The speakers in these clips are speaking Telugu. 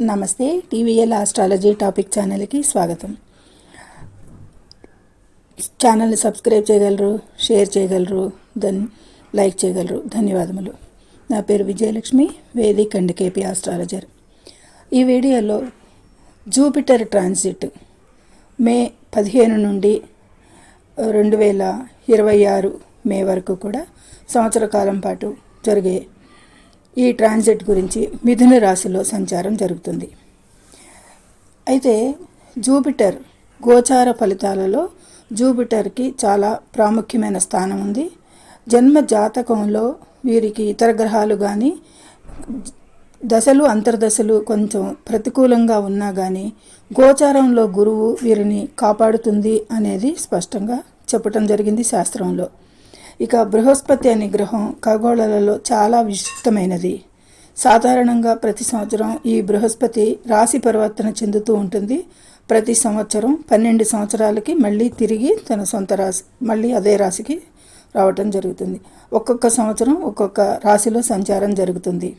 నమస్తే టీవీఎల్ ఆస్ట్రాలజీ టాపిక్ ఛానల్కి స్వాగతం. ఛానల్ని సబ్స్క్రైబ్ చేయగలరు షేర్ చేయగలరు దన్ లైక్ చేయగలరు. ధన్యవాదములు. నా పేరు Vijayalakshmi Vedic and KP astrologer. ఈ వీడియోలో జూపిటర్ ట్రాన్సిట్ మే పదిహేను నుండి రెండు వేల ఇరవై ఆరు మే వరకు కూడా సంవత్సర కాలం పాటు జరిగే ఈ ట్రాన్సిట్ గురించి మిథున రాశిలో సంచారం జరుగుతుంది. అయితే జూపిటర్ గోచార ఫలితాలలో జూపిటర్కి చాలా ప్రాముఖ్యమైన స్థానం ఉంది. జన్మ జాతకంలో వీరికి ఇతర గ్రహాలు కానీ దశలు అంతర్దశలు కొంచెం ప్రతికూలంగా ఉన్నా కానీ గోచారంలో గురువు వీరిని కాపాడుతుంది అనేది స్పష్టంగా చెప్పటం జరిగింది శాస్త్రంలో. ఇక బృహస్పతి అనే గ్రహం ఖగోళాలలో చాలా విశిష్టమైనది సాధారణంగా ప్రతి సంవత్సరం ఈ బృహస్పతి రాశి పరివర్తన చెందుతూ ఉంటుంది. ప్రతి సంవత్సరం పన్నెండు సంవత్సరాలకి మళ్ళీ తిరిగి తన సొంత రాశి మళ్ళీ అదే రాశికి రావటం జరుగుతుంది. ఒక్కొక్క సంవత్సరం ఒక్కొక్క రాశిలో సంచారం జరుగుతుంది.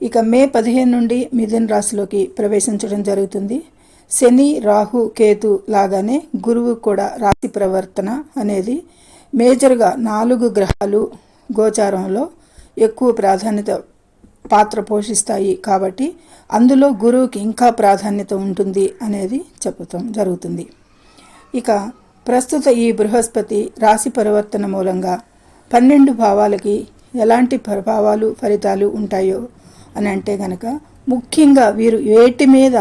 ఇక మే పదిహేను నుండి మిథున్ రాశిలోకి ప్రవేశించడం జరుగుతుంది. శని రాహు కేతు లాగానే గురువు కూడా రాశి ప్రవర్తన అనేది మేజర్గా నాలుగు గ్రహాలు గోచారంలో ఎక్కువ ప్రాధాన్యత పాత్ర పోషిస్తాయి కాబట్టి అందులో గురువుకి ఇంకా ప్రాధాన్యత ఉంటుంది అనేది చెప్పటం జరుగుతుంది. ఇక ప్రస్తుత ఈ బృహస్పతి రాశి పరివర్తన మూలంగా పన్నెండు భావాలకి ఎలాంటి ప్రభావాలు ఫలితాలు ఉంటాయో అని అంటే గనక ముఖ్యంగా వీరు వేటి మీద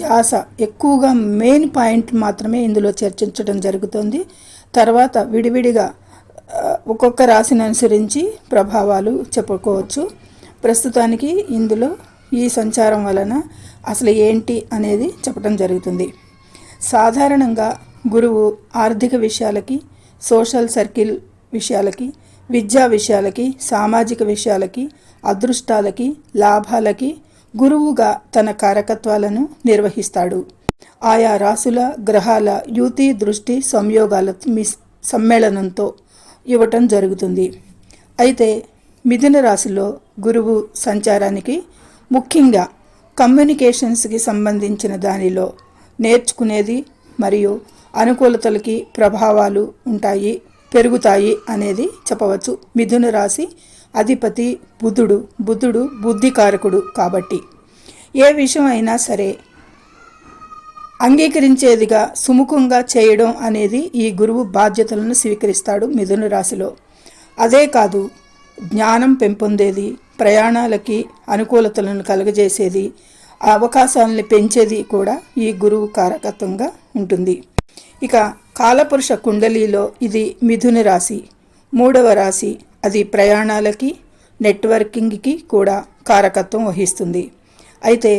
జాస ఎక్కువగా మెయిన్ పాయింట్ మాత్రమే ఇందులో చర్చించడం జరుగుతుంది. తర్వాత విడివిడిగా ఒక్కొక్క రాశిని అనుసరించి ప్రభావాలు చెప్పుకోవచ్చు. ప్రస్తుతానికి ఇందులో ఈ సంచారం వలన అసలు ఏంటి అనేది చెప్పడం జరుగుతుంది. సాధారణంగా గురువు ఆర్థిక విషయాలకి సోషల్ సర్కిల్ విషయాలకి విద్యా విషయాలకి సామాజిక విషయాలకి అదృష్టాలకి లాభాలకి గురువుగా తన కారకత్వాలను నిర్వహిస్తాడు. ఆయా రాసుల గ్రహాల యుతి దృష్టి సంయోగాల మిస్ సమ్మేళనంతో ఇవ్వటం జరుగుతుంది. అయితే మిథున రాశిలో గురువు సంచారానికి ముఖ్యంగా కమ్యూనికేషన్స్కి సంబంధించిన దానిలో నేర్చుకునేది మరియు అనుకూలతలకి ప్రభావాలు ఉంటాయి పెరుగుతాయి అనేది చెప్పవచ్చు. మిథున రాశి అధిపతి బుధుడు బుధుడు బుద్ధికారకుడు కాబట్టి ఏ విషయం అయినా సరే అంగీకరించేదిగా సుముఖంగా చేయడం అనేది ఈ గురువు బాధ్యతలను స్వీకరిస్తాడు మిథున రాశిలో. అదే కాదు జ్ఞానం పెంపొందేది ప్రయాణాలకి అనుకూలతలను కలుగజేసేది అవకాశాలను పెంచేది కూడా ఈ గురువు కారకత్వంగా ఉంటుంది. ఇక కాలపురుష కుండలిలో ఇది మిథున రాశి. మూడవ రాశి అది ప్రయాణాలకి నెట్వర్కింగ్కి కూడా కారకత్వం వహిస్తుంది. అయితే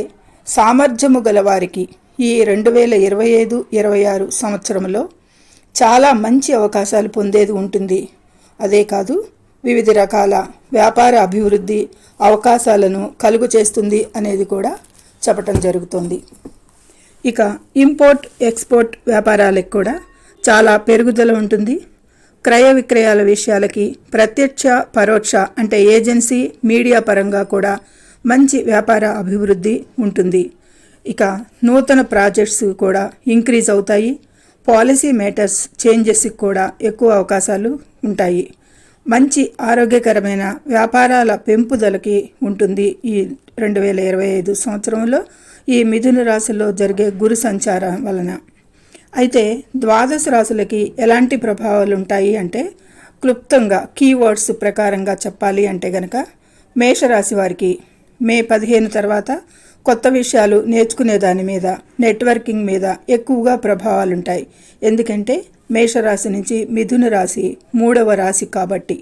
సామర్థ్యము గలవారికి ఈ రెండు వేల ఇరవై ఐదు ఇరవై ఆరు సంవత్సరంలో చాలా మంచి అవకాశాలు పొందేది ఉంటుంది. అదే కాదు వివిధ రకాల వ్యాపార అభివృద్ధి అవకాశాలను కలుగు చేస్తుంది అనేది కూడా చెప్పటం జరుగుతుంది. ఇక ఇంపోర్ట్ ఎక్స్పోర్ట్ వ్యాపారాలకు కూడా చాలా పెరుగుదల ఉంటుంది. క్రయ విక్రయాల విషయాలకి ప్రత్యక్ష పరోక్ష అంటే ఏజెన్సీ మీడియా పరంగా కూడా మంచి వ్యాపార అభివృద్ధి ఉంటుంది. ఇక నూతన ప్రాజెక్ట్స్ కూడా ఇంక్రీజ్ అవుతాయి. పాలసీ మేటర్స్ చేంజెస్కి కూడా ఎక్కువ అవకాశాలు ఉంటాయి. మంచి ఆరోగ్యకరమైన వ్యాపారాల పెంపుదలకి ఉంటుంది ఈ రెండు వేల ఇరవై ఐదు సంవత్సరంలో ఈ మిథున రాశిలో జరిగే గురు సంచారం వలన. అయితే ద్వాదశ రాశులకి ఎలాంటి ప్రభావాలు ఉంటాయి అంటే క్లుప్తంగా కీవర్డ్స్ ప్రకారంగా చెప్పాలి అంటే గనక మేషరాశి వారికి మే పదిహేను తర్వాత కొత్త విషయాలు నేర్చుకునే దాని మీద నెట్వర్కింగ్ మీద ఎక్కువగా ప్రభావాలుంటాయి. ఎందుకంటే మేషరాశి నుంచి మిథున రాశి మూడవ రాశి కాబట్టి.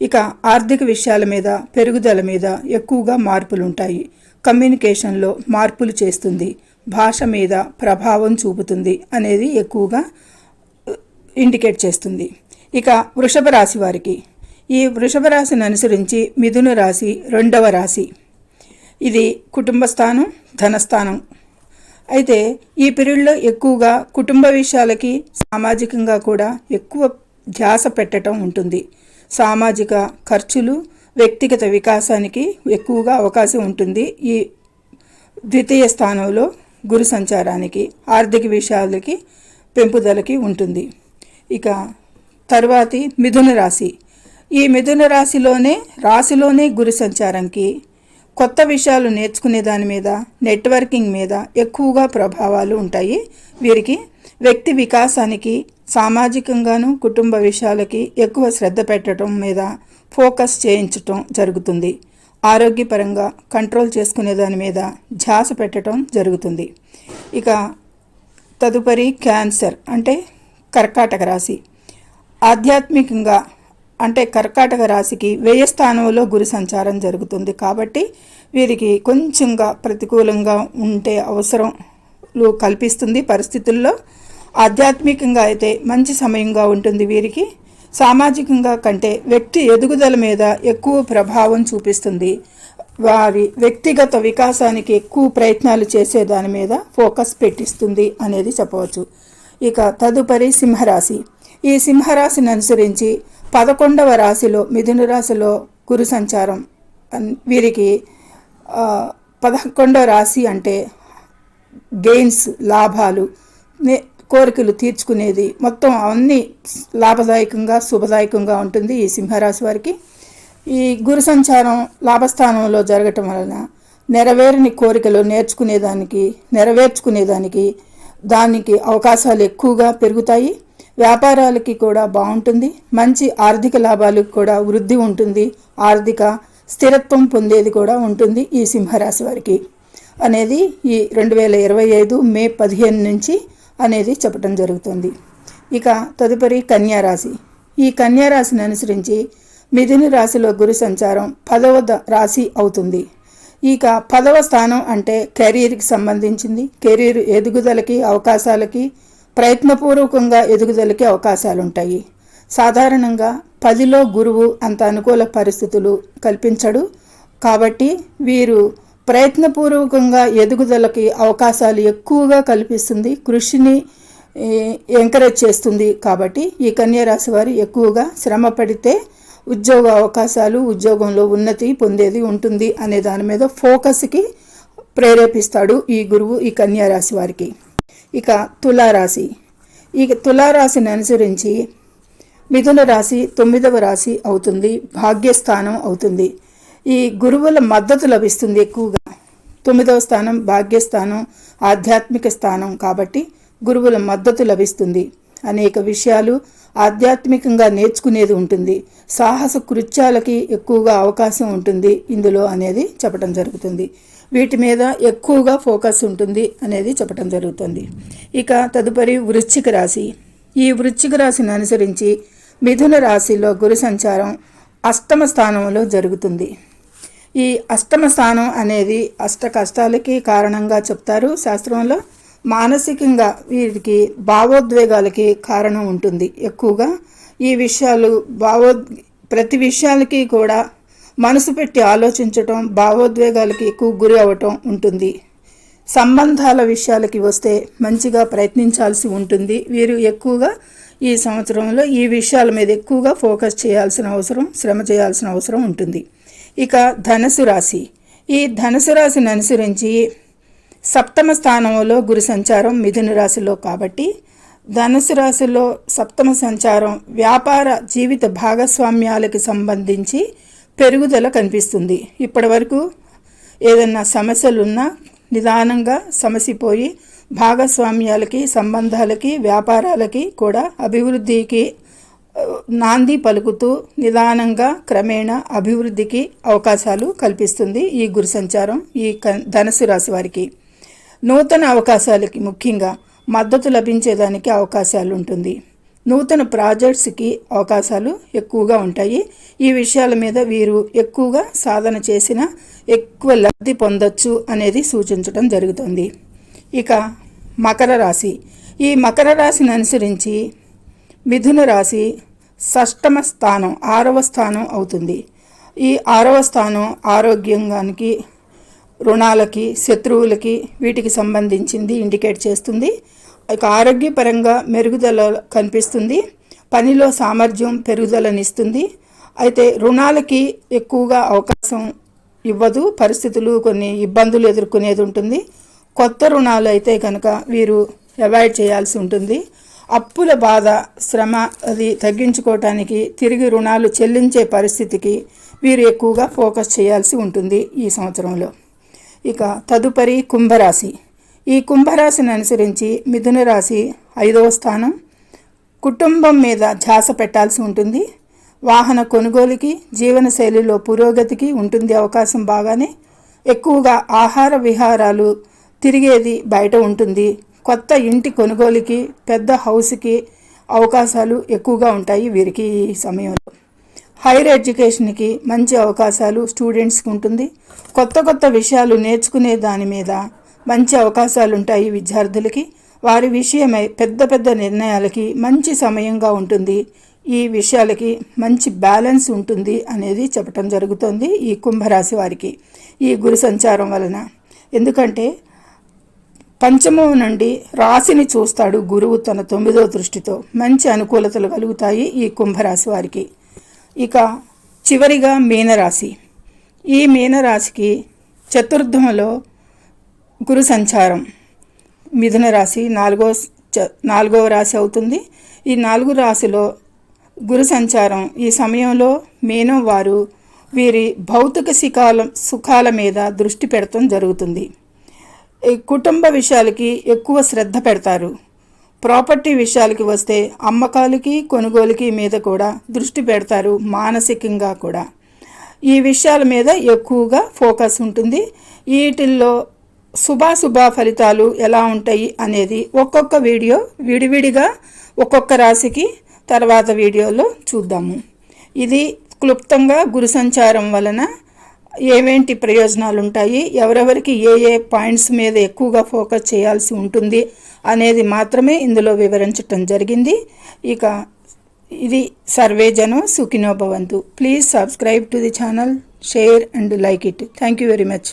ఇక ఆర్థిక విషయాల మీద పెరుగుదల మీద ఎక్కువగా మార్పులు ఉంటాయి కమ్యూనికేషన్లో మార్పులు చేస్తుంది. భాష మీద ప్రభావం చూపుతుంది అనేది ఎక్కువగా ఇండికేట్ చేస్తుంది. ఇక వృషభ రాశి వారికి. ఈ వృషభ రాశిని అనుసరించి మిథున రాశి రెండవ రాశి. ఇది కుటుంబ స్థానం ధనస్థానం అయితే ఈ పీరియడ్లో ఎక్కువగా కుటుంబ విషయాలకి సామాజికంగా కూడా ఎక్కువ ధ్యాస పెట్టడం ఉంటుంది. సామాజిక ఖర్చులు వ్యక్తిగత వికాసానికి ఎక్కువగా అవకాశం ఉంటుంది ఈ ద్వితీయ స్థానంలో గురు సంచారానికి ఆర్థిక విషయాలకి పెంపుదలకి ఉంటుంది. ఇక తర్వాతి మిథున రాశి. ఈ మిథున రాశిలోనే రాశిలోనే గురు సంచారంకి కొత్త విషయాలు నేర్చుకునే దాని మీద నెట్వర్కింగ్ మీద ఎక్కువగా ప్రభావాలు ఉంటాయి. వీరికి వ్యక్తి వికాసానికి సామాజికంగాను కుటుంబ విషయాలకి ఎక్కువ శ్రద్ధ పెట్టడం మీద ఫోకస్ చేయించటం జరుగుతుంది. ఆరోగ్యపరంగా కంట్రోల్ చేసుకునే దాని మీద ధ్యాస పెట్టడం జరుగుతుంది. ఇక తదుపరి క్యాన్సర్ అంటే కర్కాటక రాశి. ఆధ్యాత్మికంగా అంటే కర్కాటక రాశికి వ్యయ స్థానంలో సంచారం జరుగుతుంది కాబట్టి వీరికి కొంచెంగా ప్రతికూలంగా ఉంటే అవసరం కల్పిస్తుంది పరిస్థితుల్లో. ఆధ్యాత్మికంగా అయితే మంచి సమయంగా ఉంటుంది వీరికి. సామాజికంగా కంటే వ్యక్తి ఎదుగుదల మీద ఎక్కువ ప్రభావం చూపిస్తుంది. వారి వ్యక్తిగత వికాసానికి ఎక్కువ ప్రయత్నాలు చేసే దాని మీద ఫోకస్ పెట్టిస్తుంది అనేది చెప్పవచ్చు. ఇక తదుపరి సింహరాశి. ఈ సింహరాశిని అనుసరించి పదకొండవ రాశిలో మిథున రాశిలో గురు సంచారం. వీరికి పదకొండవ రాశి అంటే గెయిన్స్ లాభాలు కోరికలు తీర్చుకునేది. మొత్తం అన్నీ లాభదాయకంగా శుభదాయకంగా ఉంటుంది ఈ సింహరాశి వారికి. ఈ గురు సంచారం లాభస్థానంలో జరగటం వలన నెరవేరని కోరికలు నేర్చుకునేదానికి నెరవేర్చుకునేదానికి దానికి అవకాశాలు ఎక్కువగా పెరుగుతాయి. వ్యాపారాలకి కూడా బాగుంటుంది. మంచి ఆర్థిక లాభాలకు కూడా వృద్ధి ఉంటుంది. ఆర్థిక స్థిరత్వం పొందేది కూడా ఉంటుంది ఈ సింహరాశి వారికి. అనేది ఈ రెండు వేల ఇరవై ఐదు మే పదిహేను నుంచి అనేది చెప్పడం జరుగుతుంది. ఇక తదుపరి కన్యారాశి ఈ కన్యారాశిని అనుసరించి మిథున రాశిలో గురు సంచారం పదవ రాశి అవుతుంది. ఇక పదవ స్థానం అంటే కెరీర్కి సంబంధించింది. కెరీర్ ఎదుగుదలకి అవకాశాలకి ప్రయత్నపూర్వకంగా ఎదుగుదలకి అవకాశాలు ఉంటాయి సాధారణంగా పదిలో గురువు అంత అనుకూల పరిస్థితులు కల్పించడు. కాబట్టి వీరు ప్రయత్నపూర్వకంగా ఎదుగుదలకి అవకాశాలు ఎక్కువగా కల్పిస్తుంది. కృషిని ఎంకరేజ్ చేస్తుంది. కాబట్టి ఈ కన్యారాశి వారు ఎక్కువగా శ్రమ పడితే ఉద్యోగ అవకాశాలు ఉద్యోగంలో ఉన్నతి పొందేది ఉంటుంది అనే దాని మీద ఫోకస్కి ప్రేరేపిస్తాడు ఈ గురువు ఈ కన్యారాశి వారికి. ఇక తులారాశి. ఇక తులారాశిని అనుసరించి మిథున రాశి తొమ్మిదవ రాశి అవుతుంది భాగ్యస్థానం అవుతుంది. ఈ గురువుల మద్దతు లభిస్తుంది ఎక్కువగా. తొమ్మిదవ స్థానం భాగ్యస్థానం ఆధ్యాత్మిక స్థానం కాబట్టి గురువుల మద్దతు లభిస్తుంది. అనేక విషయాలు ఆధ్యాత్మికంగా నేర్చుకునేది ఉంటుంది. సాహస కృత్యాలకి ఎక్కువగా అవకాశం ఉంటుంది. ఇందులో అనేది చెప్పడం జరుగుతుంది. వీటి మీద ఎక్కువగా ఫోకస్ ఉంటుంది అనేది చెప్పడం జరుగుతుంది. ఇక తదుపరి వృశ్చిక రాశి. ఈ వృశ్చిక రాశిని అనుసరించి మిథున రాశిలో గురు సంచారం అష్టమ స్థానంలో జరుగుతుంది. ఈ అష్టమ స్థానం అనేది అష్ట కష్టాలకి కారణంగా చెప్తారు శాస్త్రంలో. మానసికంగా వీరికి భావోద్వేగాలకి కారణం ఉంటుంది ఎక్కువగా. ఈ విషయాలు భావో ప్రతి విషయాలకి కూడా మనసు పెట్టి ఆలోచించటం భావోద్వేగాలకి ఎక్కువ గురి అవ్వటం ఉంటుంది. సంబంధాల విషయాలకి వస్తే మంచిగా ప్రయత్నించాల్సి ఉంటుంది. వీరు ఎక్కువగా ఈ సంవత్సరంలో ఈ విషయాల మీద ఎక్కువగా ఫోకస్ చేయాల్సిన అవసరం శ్రమ చేయాల్సిన అవసరం ఉంటుంది. ఇక ధనుసు రాశి. ఈ ధనుసు రాశిని అనుసరించి సప్తమ స్థానంలో గురు సంచారం మిథున రాశిలో కాబట్టి ధనుసు రాశిలో సప్తమ సంచారం వ్యాపార జీవిత భాగస్వామ్యాలకు సంబంధించి పెరుగుదల కనిపిస్తుంది. ఇప్పటివరకు ఏదన్నా సమస్యలున్నా నిదానంగా సమసిపోయి భాగస్వామ్యాలకి సంబంధాలకి వ్యాపారాలకి కూడా అభివృద్ధికి నాంది పలుకుతూ నిదానంగా క్రమేణా అభివృద్ధికి అవకాశాలు కల్పిస్తుంది ఈ గురు సంచారం ఈ ధనుసు రాశి వారికి. నూతన అవకాశాలకి ముఖ్యంగా మద్దతు లభించేదానికి అవకాశాలు ఉంటుంది నూతన ప్రాజెక్ట్స్కి అవకాశాలు ఎక్కువగా ఉంటాయి. ఈ విషయాల మీద వీరు ఎక్కువగా సాధన చేసిన ఎక్కువ లబ్ధి పొందొచ్చు అనేది సూచించడం జరుగుతుంది. ఇక మకర రాశి. ఈ మకర రాశిని అనుసరించి మిథున రాశి షష్టమ స్థానం ఆరవ స్థానం అవుతుంది. ఈ ఆరవ స్థానం ఆరోగ్యంగానికి రుణాలకి శత్రువులకి వీటికి సంబంధించింది ఇండికేట్ చేస్తుంది. ఇక ఆరోగ్యపరంగా మెరుగుదల కనిపిస్తుంది. పనిలో సామర్థ్యం పెరుగుదలనిస్తుంది. అయితే రుణాలకి ఎక్కువగా అవకాశం ఇవ్వదు. పరిస్థితులు కొన్ని ఇబ్బందులు ఎదుర్కొనేది ఉంటుంది. కొత్త రుణాలు అయితే కనుక వీరు అవాయిడ్ చేయాల్సి ఉంటుంది. అప్పుల బాధ శ్రమ అది తగ్గించుకోవటానికి తిరిగి రుణాలు చెల్లించే పరిస్థితికి వీరు ఎక్కువగా ఫోకస్ చేయాల్సి ఉంటుంది ఈ సంవత్సరంలో. ఇక తదుపరి కుంభరాశి. ఈ కుంభరాశిని అనుసరించి మిథున రాశి ఐదవ స్థానం. కుటుంబం మీద ధ్యాస పెట్టాల్సి ఉంటుంది. వాహన కొనుగోలుకి జీవనశైలిలో పురోగతికి ఉంటుంది అవకాశం బాగానే. ఎక్కువగా ఆహార విహారాలు తిరిగేది బయట ఉంటుంది. కొత్త ఇంటి కొనుగోలుకి పెద్ద హౌస్కి అవకాశాలు ఎక్కువగా ఉంటాయి వీరికి ఈ సమయంలో. హైయర్ ఎడ్యుకేషన్కి మంచి అవకాశాలు స్టూడెంట్స్కి ఉంటుంది. కొత్త కొత్త విషయాలు నేర్చుకునే దాని మీద మంచి అవకాశాలు ఉంటాయి విద్యార్థులకి. వారి విషయమై పెద్ద పెద్ద నిర్ణయాలకి మంచి సమయంగా ఉంటుంది. ఈ విషయాలకి మంచి బ్యాలెన్స్ ఉంటుంది అనేది చెప్పటం జరుగుతుంది ఈ కుంభరాశి వారికి. ఈ గురు సంచారం వలన. ఎందుకంటే పంచమం నుండి రాశిని చూస్తాడు గురువు తన తొమ్మిదో దృష్టితో. మంచి అనుకూలతలు కలుగుతాయి ఈ కుంభరాశి వారికి. ఇక చివరిగా మీనరాశి. ఈ మీనరాశికి చతుర్థంలో గురు సంచారం. మిథున రాశి నాలుగో చ- నాలుగవ రాశి అవుతుంది. ఈ నాలుగు రాశిలో గురు సంచారం ఈ సమయంలో మేనం వారు వీరి భౌతిక శిఖాల సుఖాల మీద దృష్టి పెడతం జరుగుతుంది. కుటుంబ విషయాలకి ఎక్కువ శ్రద్ధ పెడతారు. ప్రాపర్టీ విషయాలకి వస్తే అమ్మకాలకి కొనుగోలుకి మీద కూడా దృష్టి పెడతారు మానసికంగా కూడా. ఈ విషయాల మీద ఎక్కువగా ఫోకస్ ఉంటుంది. వీటిల్లో శుభాశుభ ఫలితాలు ఎలా ఉంటాయి అనేది ఒక్కొక్క వీడియో విడివిడిగా ఒక్కొక్క రాశికి తర్వాత వీడియోలో చూద్దాము. ఇది క్లుప్తంగా గురు సంచారం వలన ఏమేంటి ప్రయోజనాలు ఉంటాయి ఎవరెవరికి ఏ ఏ పాయింట్స్ మీద ఎక్కువగా ఫోకస్ చేయాల్సి ఉంటుంది అనేది మాత్రమే ఇందులో వివరించటం జరిగింది. ఇక ఇది సర్వే Sukhinobhavantu please subscribe to the channel share and like it. Thank you very much.